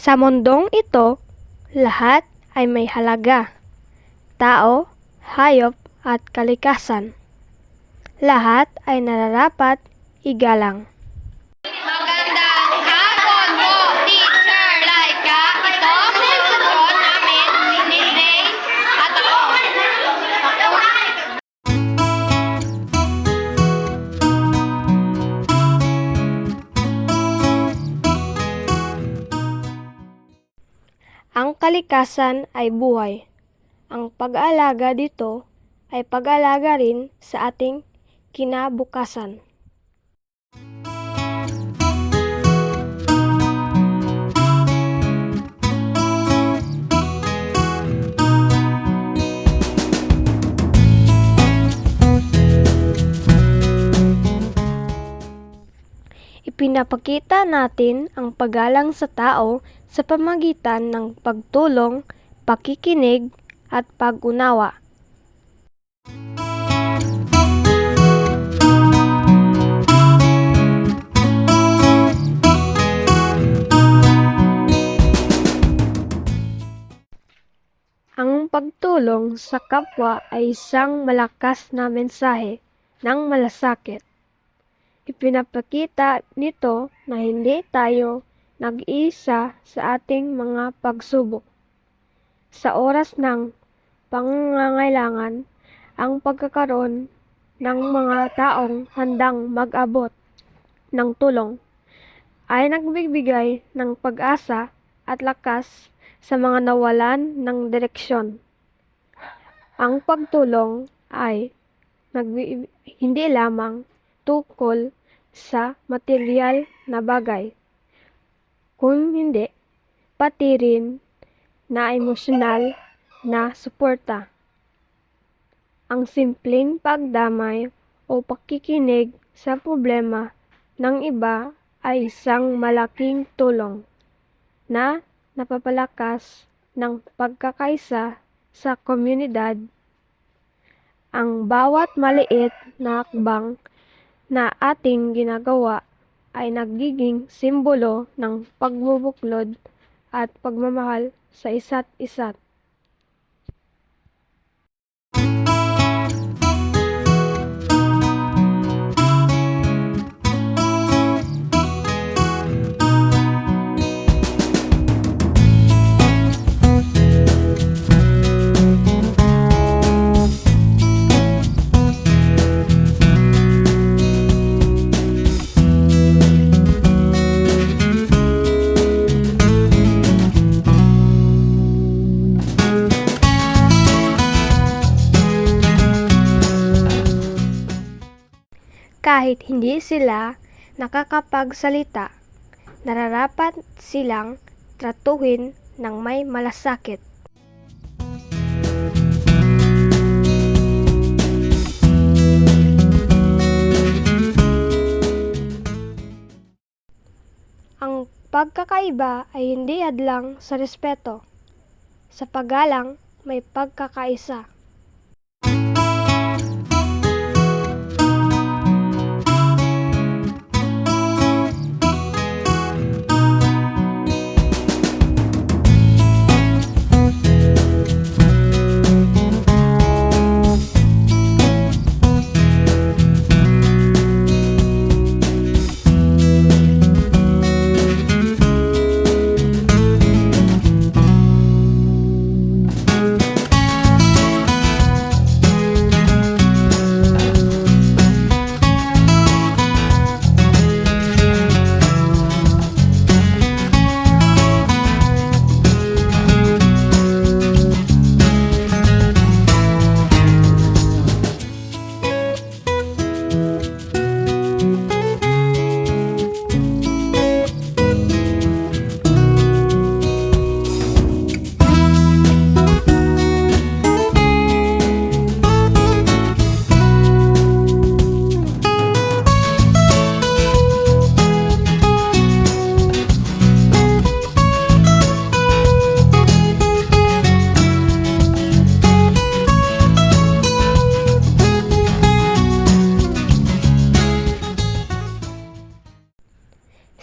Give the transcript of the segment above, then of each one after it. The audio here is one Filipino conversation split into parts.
Sa mundong ito, lahat ay may halaga. Tao, hayop at kalikasan. Lahat ay nararapat igalang. Ang kalikasan ay buhay. Ang pag-aalaga dito ay pag-aalaga rin sa ating kinabukasan. Ipinapakita natin ang paggalang sa tao sa pamagitan ng pagtulong, pakikinig, at pag-unawa. Ang pagtulong sa kapwa ay isang malakas na mensahe ng malasakit. Ipinapakita nito na hindi tayo nag-iisa sa ating mga pagsubok. Sa oras ng pangangailangan, ang pagkakaroon ng mga taong handang mag-abot ng tulong ay nagbibigay ng pag-asa at lakas sa mga nawalan ng direksyon. Ang pagtulong ay hindi lamang tukol sa material na bagay, kung hindi, pati rin na emosyonal na suporta. Ang simpleng pagdamay o pakikinig sa problema ng iba ay isang malaking tulong na napapalakas ng pagkakaisa sa komunidad. Ang bawat maliit na akbang na ating ginagawa ay nagiging simbolo ng pagbubuklod at pagmamahal sa isa't isa. Kahit hindi sila nakakapagsalita, nararapat silang tratuhin ng may malasakit. Ang pagkakaiba ay hindi hadlang sa respeto. Sa paggalang, may pagkakaisa.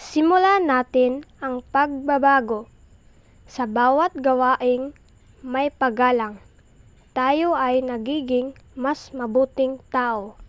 Simulan natin ang pagbabago Sa bawat gawaing may paggalang, tayo ay nagiging mas mabuting tao.